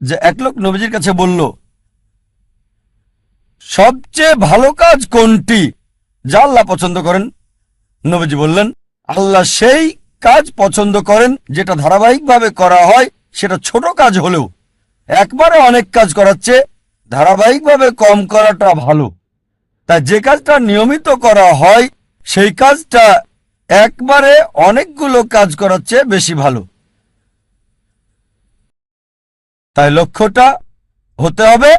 যে এক লোক নবীজির কাছে বলল, সবচেয়ে ভালো কাজ কোনটি? যা আল্লাহ পছন্দ করেন। নবীজি বললেন, আল্লাহ সেই কাজ পছন্দ করেন যেটা ধারাবাহিকভাবে করা হয়, সেটা ছোট কাজ হলেও। একবারে অনেক কাজ করাচ্ছে ধারাবাহিকভাবে কম করাটা ভালো। তাই যে কাজটা নিয়মিত করা হয়, সেই কাজটা একবারে অনেকগুলো কাজ করাচ্ছে বেশি ভালো। তাই লক্ষ্যটা হতে হবে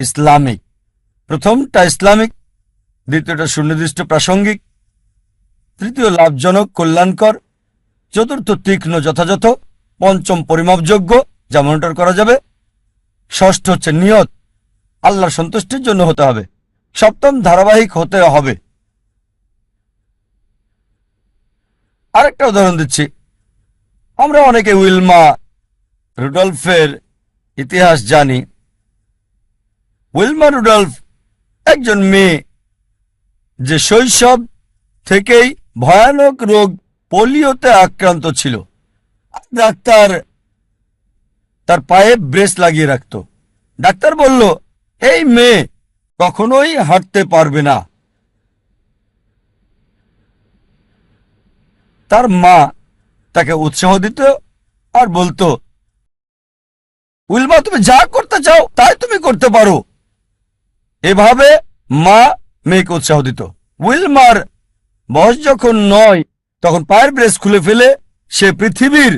ইসলামিক। প্রথমটা ইসলামিক, দ্বিতীয়টা সুনির্দিষ্ট প্রাসঙ্গিক, তৃতীয় লাভজনক, কল্যাণকর, চতুর্থ তীক্ষ্ণ যথাযথ, পঞ্চম পরিমাপযোগ্য, যা মনিটর করা যাবে। ষষ্ঠ হচ্ছে নিয়ত, আল্লাহর সন্তুষ্টির জন্য হতে হবে। সপ্তম ধারাবাহিক হতে হবে। আরেকটা উদাহরণ দিচ্ছি। আমরা অনেকে উইলমা রুডলফের ইতিহাস জানি। উইলমা রুডলফ একজন মেয়ে, যে শৈশব থেকেই ভয়ানক রোগ পোলিওতে আক্রান্ত ছিল। ডাক্তার তার পায়ে ব্রেস লাগিয়ে রাখত। ডাক্তার বলল, এই মেয়ে কখনোই হাঁটতে পারবে না। তার মা তাকে উৎসাহ দিত আর বলতো উইলমা তুমি যা করতে চাও, তাই তুমি করতে পারো। এভাবে মা মেয়েকে উৎসাহ দিত। উইলমার বয়স যখন নয়, তখন পায়ের ব্রেস খুলে ফেলে সে পৃথিবীর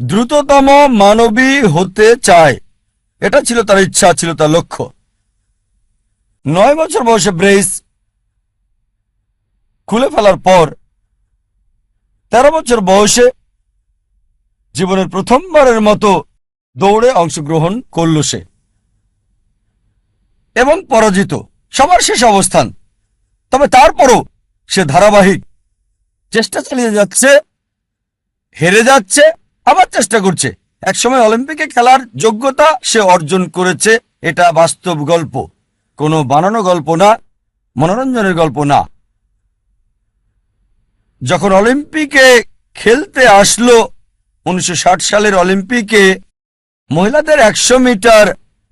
দ্রুততম মানবী হতে চায়। এটা ছিল তার ইচ্ছা, ছিল তার লক্ষ্য। নয় বছর বয়সে ব্রেস খুলে ফেলার পর তেরো বছর বয়সে জীবনের প্রথমবারের মতো দৌড়ে অংশগ্রহণ করল সে। এবং পরাজিত। সবার শেষ অবস্থান। তবে তারপরও সে ধারাবাহিক। চেষ্টা চালিয়ে যাচ্ছে, হেরে যাচ্ছে, আবার চেষ্টা করছে। একসময় অলিম্পিকে খেলার যোগ্যতা সে অর্জন করেছে, এটা বাস্তব গল্প। কোনো বানানো গল্প না, মনোরঞ্জনের গল্প না। যখন অলিম্পিকে খেলতে আসলো, উনিশশো ষাট সালের অলিম্পিকে মহিলাদের একশো মিটার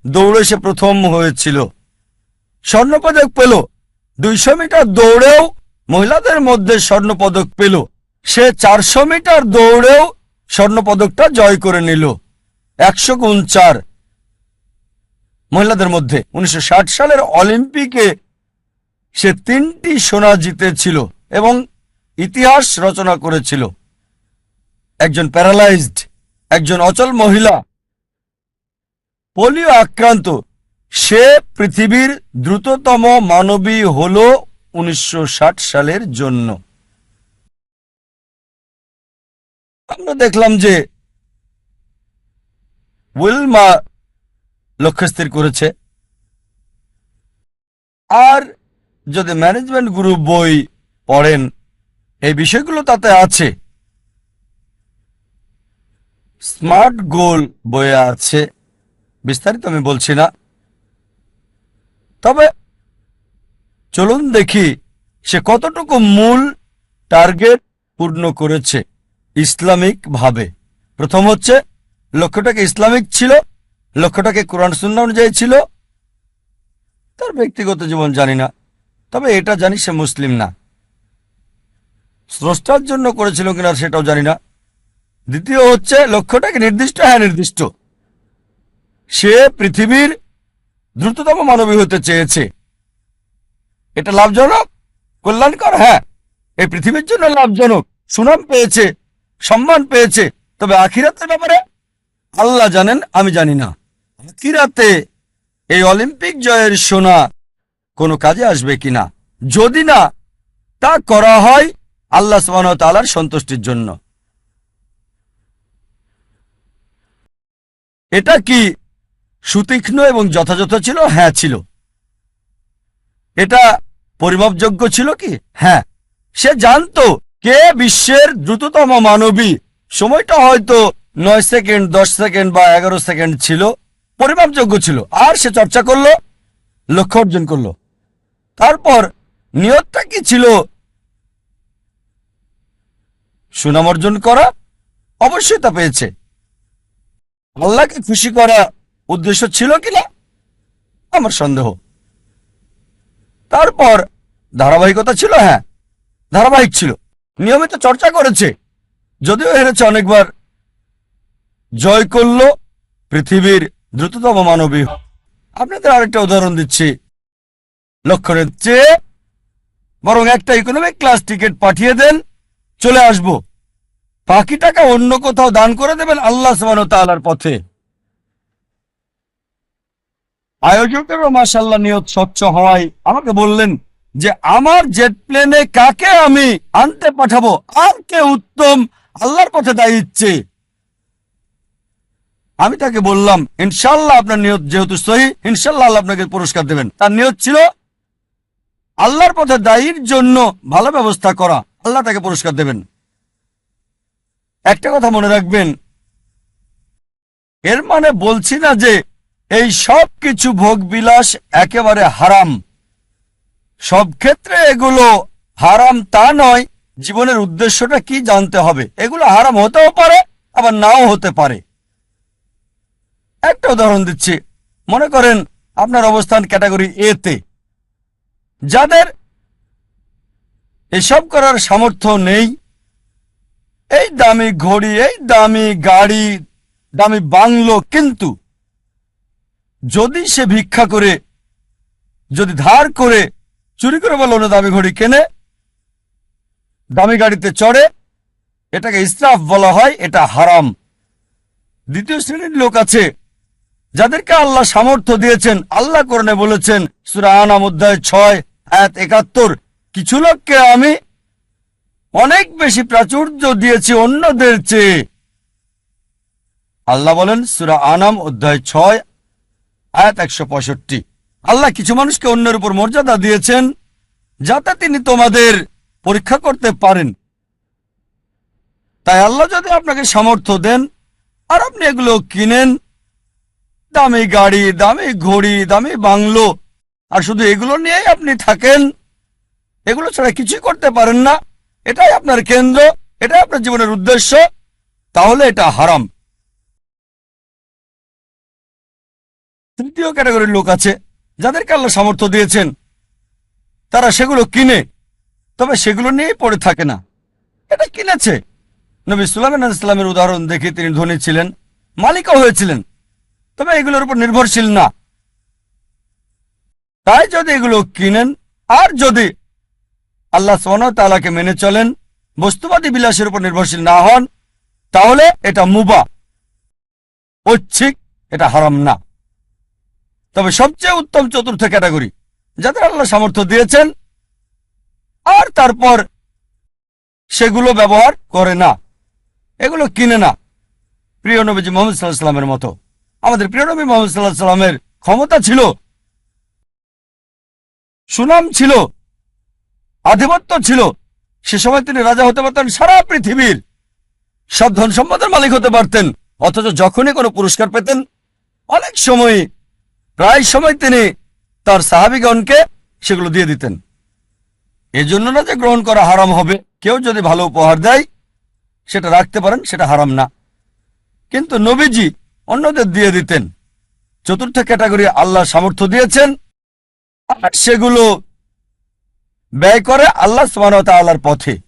দৌড়ে সে প্রথম হয়েছিল। স্বর্ণপদক পেল। দুইশো মিটার দৌড়েও মহিলাদের মধ্যে স্বর্ণপদক পেল। সে চারশো মিটার দৌড়েও স্বর্ণপদকটা জয় করে নিল। একশো গুণ চার। মহিলাদের মধ্যে উনিশশো ষাট সালের অলিম্পিকে সে তিনটি সোনা জিতেছিল এবং ইতিহাস রচনা করেছিল। একজন প্যারালাইজড, একজন অচল মহিলা পোলিও আক্রান্ত। সে পৃথিবীর দ্রুততম মানবী হল উনিশশো ষাট সালের জন্য। আমরা দেখলাম যে উইলমা লক্ষ্য স্থির করেছে। আর যদি ম্যানেজমেন্ট গ্রুপ বই পড়েন, এই বিষয়গুলো তাতে আছে। স্মার্ট গোল বইয়ে আছে। বিস্তারিত আমি বলছি না। তবে চলুন দেখি সে কতটুকু মূল টার্গেট পূর্ণ করেছে ইসলামিক ভাবে প্রথম হচ্ছে, লক্ষ্যটাকে ইসলামিক ছিল, লক্ষ্যটাকে কোরআন সুন্না অনুযায়ী ছিল। তার ব্যক্তিগত জীবন জানি না, তবে এটা জানি সে মুসলিম না। স্রষ্টার জন্য করেছিল কিনা সেটাও জানি না। দ্বিতীয় হচ্ছে, লক্ষ্যটাকে নির্দিষ্ট হ্যাঁ নির্দিষ্ট। সে পৃথিবীর দ্রুততম মানবী হতে চেয়েছে। এটা লাভজনক? কল্যাণকর? হ্যাঁ। এই পৃথিবীর জন্য লাভজনক। সুনাম পেয়েছে, সম্মান পেয়েছে। তবে আখিরাতের ব্যাপারে আল্লাহ জানেন, আমি জানি না। আখিরাতে এই অলিম্পিক জয়ের সোনা কোনো কাজে আসবে কিনা? যদি না, তা করা হয় আল্লাহ ওয়া সন্তুষ্টির জন্য। এটা কি সুতীক্ষ্ণ এবং যথাযথ ছিল হ্যাঁ ছিল। এটা পরিমাপযোগ্য ছিল কি? হ্যাঁ। সে জানতো কে বিশ্বের দ্রুততম মানবী। সময়টা হয়তো নয় সেকেন্ড, দশ সেকেন্ড বা এগারো সেকেন্ড ছিল, পরিমাপযোগ্য ছিল। আর সে চর্চা করল, লক্ষ্য অর্জন করল। তারপর নিয়তটা কি ছিল? সুনাম অর্জন করা, অবশ্যই তা পেয়েছে। আল্লাহকে খুশি করা উদ্দেশ্য ছিল কিনা? আমার সন্দেহ। তারপর ধারাবাহিকতা ছিল হ্যাঁ ধারাবাহিক ছিল। নিয়মিত চর্চা করেছে। যদিও হেরেছে অনেকবার। জয় করল পৃথিবীর দ্রুততম মানবী। আপনাদের আরেকটা উদাহরণ দিচ্ছি। লক্ষণের চেয়ে বরং একটা ইকোনমিক ক্লাস টিকিট পাঠিয়ে দেন, চলে আসব। বাকি টাকা অন্য কোথাও দান করে দেবেন আল্লাহ তাআলার পথে। আয়োজকেরও মাসাল্লাহ নিয়ত স্বচ্ছ হওয়ায় আমাকে বললেন যে, আমার জেট প্লেনে কাকে আমি আনতে পাঠাবো? আর কে উত্তম? আল্লাহর পথে দায়ী ইচ্ছে। আমি তাকে বললাম ইনশাল্লাহ আপনার নিয়ত যেহেতু সহি ইনশাল্লাহ আল্লাহ আপনাকে পুরস্কার দেবেন। তার নিয়ত ছিল, আল্লাহর পথে দায়ীর জন্য ভালো ব্যবস্থা করা। আল্লাহ তাকে পুরস্কার দেবেন। একটা কথা মনে রাখবেন, এর মানে বলছি না যে এই সব কিছু ভোগ বিলাস একেবারে হারাম। সব ক্ষেত্রে এগুলো হারাম তা নয়, জীবনের উদ্দেশ্যটা কি জানতে হবে? এগুলো হারাম হতেও পারে, আবার নাও হতে পারে। একটা উদাহরণ দিচ্ছি। মনে করেন আপনার অবস্থান ক্যাটাগরি এতে যাদের এসব করার সামর্থ্য নেই, এই দামি ঘড়ি, এই দামি গাড়ি, দামি বাংলো কিন্তু যদি সে ভিক্ষা করে, যদি ধার করে, চুরি করে বলো না দামি ঘড়ি কেনে, দামি গাড়িতে চড়ে, এটাকে ইসরাফ বলা হয়, এটা হারাম। দ্বিতীয় শ্রেণির লোক আছে, যাদেরকে আল্লাহ সামর্থ্য দিয়েছেন, আল্লাহ করণে বলেছেন, সুরা আনাম অধ্যায় ছয় এক একাত্তর, কিছু লোককে আমি অনেক বেশি প্রাচুর্য দিয়েছি অন্যদের চেয়ে। আল্লাহ বলেন, সুরা আনাম অধ্যায় ছয় আয়াত একশো পঁয়ষট্টি। আল্লাহ কিছু মানুষকে অন্যের উপর মর্যাদা দিয়েছেন যাতে তিনি তোমাদের পরীক্ষা করতে পারেন। তাই আল্লাহ যদি আপনাকে সামর্থ্য দেন, আর আপনি এগুলো কিনেন, দামি গাড়ি, দামি ঘড়ি, দামি বাংলো, আর শুধু এগুলো নিয়েই আপনি থাকেন, এগুলো ছাড়া কিছুই করতে পারেন না, এটাই আপনার কেন্দ্র, এটাই আপনার জীবনের উদ্দেশ্য, তাহলে এটা হারাম। তৃতীয় ক্যাটাগরির লোক আছে, যাদেরকে আল্লাহ সামর্থ্য দিয়েছেন। তারা সেগুলো কিনে, তবে সেগুলো নিয়েই পড়ে থাকে না। এটা কিনেছে। নবী সুলাইমান ইসলামের উদাহরণ দেখে তিনি ধনী ছিলেন, মালিকও হয়েছিলেন। তবে এগুলোর উপর নির্ভরশীল না। তাই যদি এগুলো কিনেন, আর যদি আল্লাহ তালাকে মেনে চলেন, বস্তুবাদী বিলাসের উপর নির্ভরশীল না হন, তাহলে এটা মুবা। ঐচ্ছিক, এটা হারাম না। তবে সবচেয়ে উত্তম চতুর্থ ক্যাটাগরি, যাদের আল্লাহ সামর্থ্য দিয়েছেন, আর তারপর সেগুলো ব্যবহার করে না। এগুলো কিনে না। প্রিয় নবীজি মোহাম্মদ সাল্লাহ সাল্লামের মতো। আমাদের প্রিয় নবী মোহাম্মদ সাল্লাহ সাল্লামের ক্ষমতা ছিল, সুনাম ছিল, আধিপত্য ছিল। সে সময় তিনি রাজা হতে পারতেন, সারা পৃথিবীর সব ধন সম্পদের মালিক হতে পারতেন। অথচ যখনই কোনো পুরস্কার পেতেন, অনেক সময় প্রায় সময় তিনি তার সাহাবিগণকে সেগুলো দিয়ে দিতেন। এজন্য না যে গ্রহণ করা হারাম হবে, কেউ যদি ভালো উপহার দেয়, সেটা রাখতে পারেন, সেটা হারাম না। কিন্তু নবীজি অন্যদের দিয়ে দিতেন। চতুর্থ ক্যাটাগরি আল্লাহ সামর্থ্য দিয়েছেন সেগুলো ব্যয় করে আল্লাহ আল্লাহর পথে।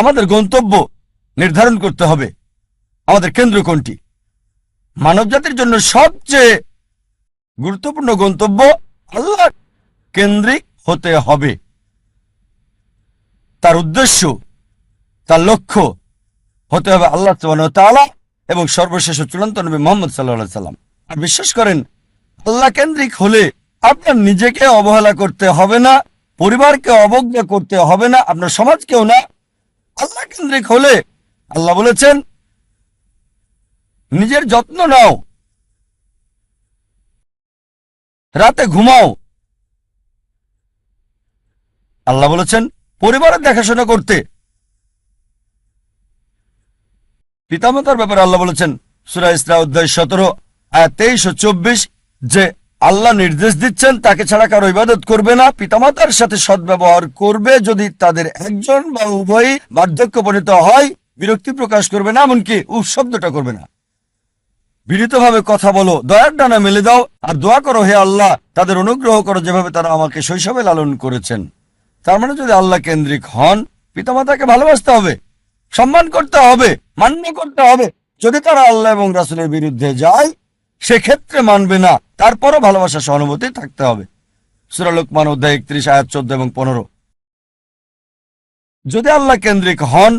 আমাদের গন্তব্য নির্ধারণ করতে হবে। আমাদের কেন্দ্র কোনটি? মানবজাতির জন্য সবচেয়ে গুরুত্বপূর্ণ গন্তব্য আল্লাহ কেন্দ্রিক হতে হবে। তার উদ্দেশ্য, তার লক্ষ্য হতে হবে আল্লাহ তালা এবং সর্বশেষ চূড়ান্ত নবী মোহাম্মদ সাল্লাহ সাল্লাম আর বিশ্বাস করেন, আল্লাহ কেন্দ্রিক হলে আপনার নিজেকে অবহেলা করতে হবে না, পরিবারকে অবজ্ঞা করতে হবে না, আপনার সমাজকেও না আল্লাহ কেন্দ্রিক হলে আল্লাহ বলেছেন, নিজের যত্ন নাও। রাতে ঘুমাও। আল্লাহ বলেছেন, পরিবারের দেখাশোনা করতে। পিতামাতার ব্যাপারে আল্লাহ বলেছেন, সুরা ইসরা অধ্যায় সতেরো আয় তেইশ ও চব্বিশ, যে আল্লাহ নির্দেশ দিচ্ছেন, তাকে ছাড়া কারও ইবাদত করবে না। পিতামাতার সাথে সদ্ব্যবহার করবে যদি তাদের একজন বা উভয়ই বার্ধক্যপরিত হয়, বিরক্তি প্রকাশ করবে না, এমনকি শব্দটা করবে না। বিনীতভাবে কথা বলো, দয়ার ডানা মেলে দাও, আর দোয়া করো, হে আল্লাহ, তাদের অনুগ্রহ করো যেভাবে তারা আমাকে শৈশবে লালন করেছেন। তার মানে যদি আল্লাহ কেন্দ্রিক হন, পিতামাতাকে ভালোবাসতে হবে, সম্মান করতে হবে, মান্য করতে হবে। যদি তারা আল্লাহ এবং রাসুলের বিরুদ্ধে যায় সেক্ষেত্রে মানবে না। তারপরও ভালোবাসা সহানুভূতি থাকতে হবে। সুরালোকমান অধ্যায় একত্রিশ, আয়াত চোদ্দ এবং পনেরো। যদি আল্লাহ কেন্দ্রিক হন,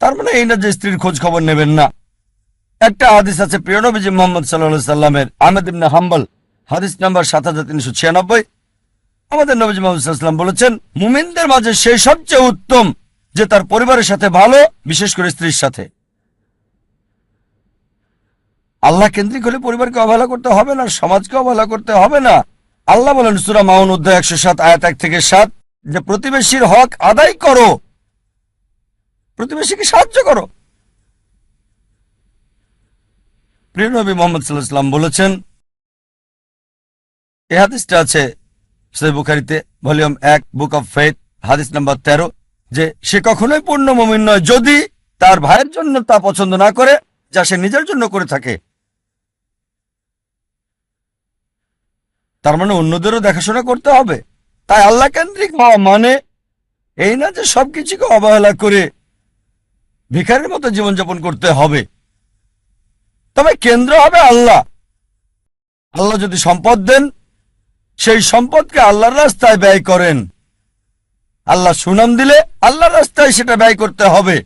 তার মানে এই না যে স্ত্রীর খোঁজ খবর নেবেন না। একটা হাদিস আছে, প্রিয় নবীজি মোহাম্মদ সাল্লাহ সাল্লামের আহমেদ ইবনে হাম্বল, হাদিস নাম্বার সাত হাজার তিনশো ছিয়ানব্বই। আমাদের নবীজি মোহাম্মদ সাল্লাম বলেছেন, মুমিনদের মাঝে সেই সবচেয়ে উত্তম, যে তার পরিবারের সাথে ভালো, বিশেষ করে স্ত্রীর সাথে। আল্লাহ কেন্দ্রিক হলে পরিবারকে অবহেলা করতে হবে না, সমাজকে অবহেলা করতে হবে না। আল্লাহ বলেন সুরা মাউন অধ্যায় একশো সাত, আয়াত এক থেকে সাত, যে প্রতিবেশীর হক আদায় করো। প্রতিবেশীকে সাহায্য করো। প্রিয় নবী মোহাম্মদ সাল্লাহ সাল্লাম বলেছেন, এ হাদিসটা আছে বুখারিতে, ভলিউম এক, বুক অফ ফেথ হাদিস নাম্বার তেরো, যে সে কখনোই পূর্ণ মমিন নয়, যদি তার ভাইয়ের জন্য তা পছন্দ না করে, যা সে নিজের জন্য করে থাকে। তার মানে অন্যদেরও দেখাশোনা করতে হবে। তাই আল্লাহ কেন্দ্রিক হওয়া মানে এই না যে সবকিছুকে অবহেলা করে ভিখারির মতো জীবনযাপন করতে হবে। তবে কেন্দ্র হবে আল্লাহ। আল্লাহ যদি সম্পদ দেন, সেই সম্পদকে আল্লাহর রাস্তায় ব্যয় করেন। আল্লাহ সুনাম দিলে আল্লাহর রাস্তায় সেটা ব্যয় করতে হবে।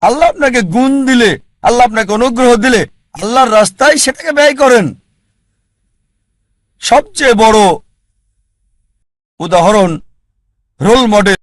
আল্লাহ আপনাকে গুণ দিলে, আল্লাহ আপনাকে অনুগ্রহ দিলে আল্লাহর রাস্তায় সেটাকে ব্যয় করেন। সবচেয়ে বড় উদাহরণ রোল মডেল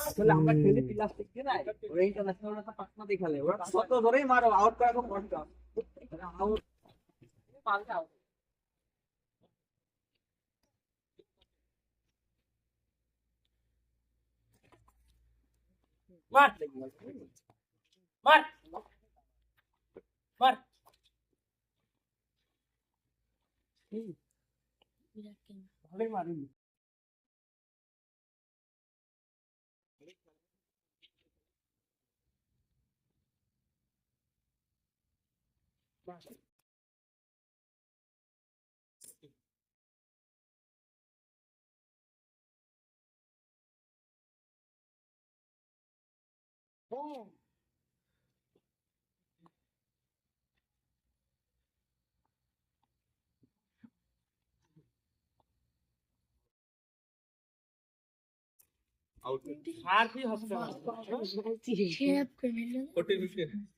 আসলে আমরা খেলি প্লাস্টিক দিয়ে না ওরা ইন্টারন্যাশনাল একটা পাকনা দিয়ে খেলে ওরা কত ধরেই মারো আউট করা খুব কষ্ট আউট পাল্টা out। মার মার মার ভালোই মারিনি আর কি হচ্ছে Chef Camilo. রাইট দিলে বল মার মার এটা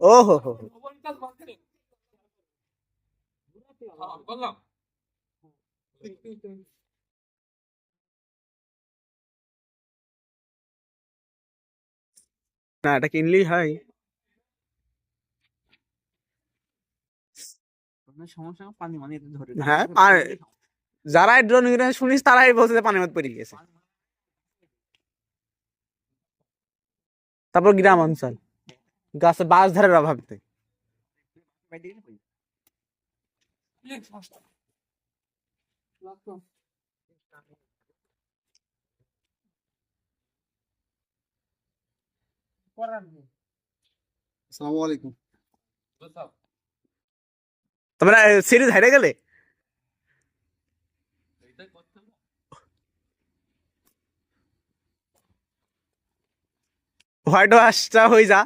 ওহো হো হো। মোবাইলটা মারতে হ্যাঁ বললাম না এটা কিনলেই হয়। সমস্যা পানি মানে ধরে হ্যাঁ, আর- যারা ড্রোন শুনিস তারাই বলছে যে পানির মধ্যে পড়ে গেছে। তারপর গ্রাম অঞ্চল। গাছে বাঁশ ধারের আসসালামু তোমরা সিরিজ হেরে গেলে? হোয়াইট ওয়াশটা হয়ে যা।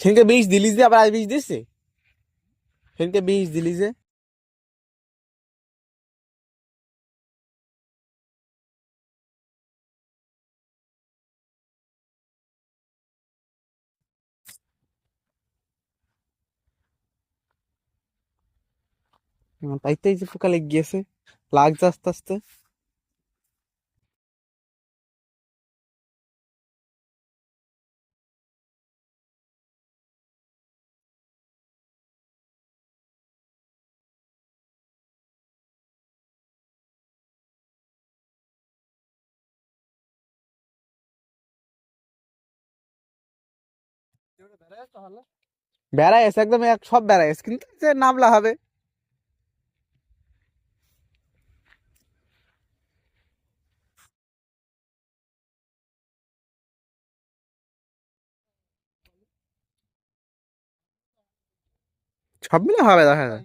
সেদিনকে বিষ দিলি যে আবার আজ বিষ দিচ্ছে সেদিনকে বিষ দিলি যে হ্যাঁ, তাই তো এই যে পোকা লেগে গিয়েছে লাগছে আস্তে আস্তে বেড়াই আছে, একদম এক, সব বেড়াই আছে, কিন্তু যে নামলা হবে। সব মিলে হবে, দেখা যায়